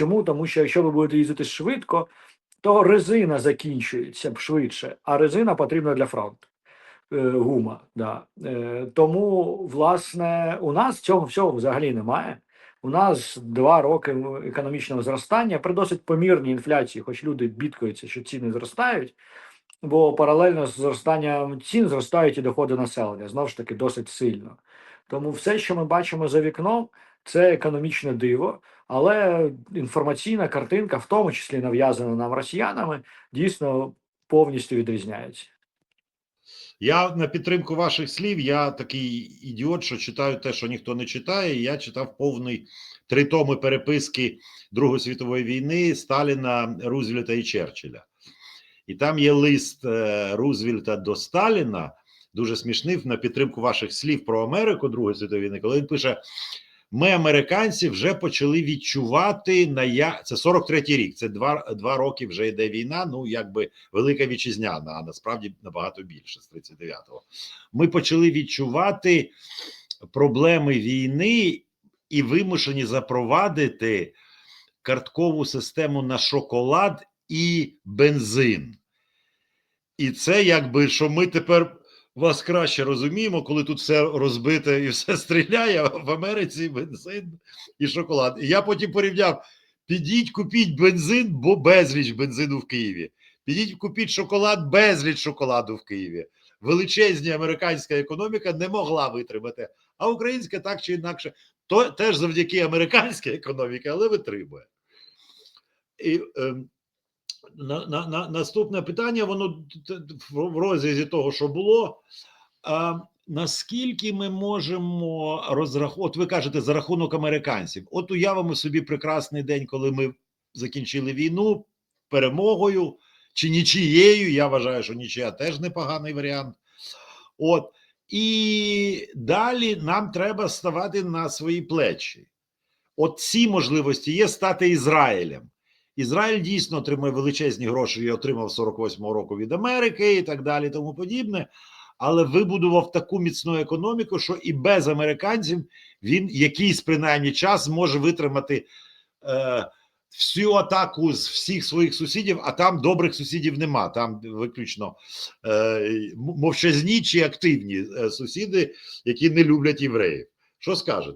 Чому? Тому що якщо ви будете їздити швидко, то резина закінчується швидше, а резина потрібна для фронту. Е, Гума, да. Е, Тому, власне, у нас цього всього взагалі немає. У нас два роки економічного зростання при досить помірній інфляції, хоч люди бідкаються, що ціни зростають, бо паралельно з зростанням цін зростають і доходи населення знову ж таки досить сильно. Тому все, що ми бачимо за вікном, це економічне диво, але інформаційна картинка, в тому числі нав'язана нам росіянами, дійсно повністю відрізняється. Я на підтримку ваших слів. Я такий ідіот, що читаю те, що ніхто не читає. Я читав повний три томи переписки Другої світової війни Сталіна, Рузвельта і Черчилля. І там є лист е, Рузвельта до Сталіна, дуже смішний на підтримку ваших слів про Америку Другої світової війни, коли він пише: ми, американці, вже почали відчувати на я. Це 43-й рік. Це два, два роки вже йде війна. Ну якби велика вітчизняна, а насправді набагато більше з 39-го. Ми почали відчувати проблеми війни і вимушені запровадити карткову систему на шоколад і бензин. І це якби що ми тепер вас краще розуміємо, коли тут все розбите і все стріляє в Америці бензин і шоколад. І я потім порівняв: підіть, купіть бензин, бо безліч бензину в Києві. Підіть, купіть шоколад, безліч шоколаду в Києві. Величезна американська економіка не могла витримати, а українська так чи інакше, то теж завдяки американській економіці, але витримує. І, е, на, на, на, наступне питання, воно в розрізі того, що було. А, наскільки ми можемо розрахувати, от ви кажете, за рахунок американців? От уявимо собі прекрасний день, коли ми закінчили війну перемогою чи нічією. Я вважаю, що нічия теж непоганий варіант. От і далі нам треба ставати на свої плечі. От ці можливості є стати Ізраїлем. Ізраїль дійсно отримує величезні гроші і отримав 48-го року від Америки і так далі, тому подібне. Але вибудував таку міцну економіку, що і без американців він якийсь принаймні час може витримати е, всю атаку з всіх своїх сусідів, а там добрих сусідів нема. Там виключно е, мовчазні чи активні е, сусіди, які не люблять євреїв. Що скажете?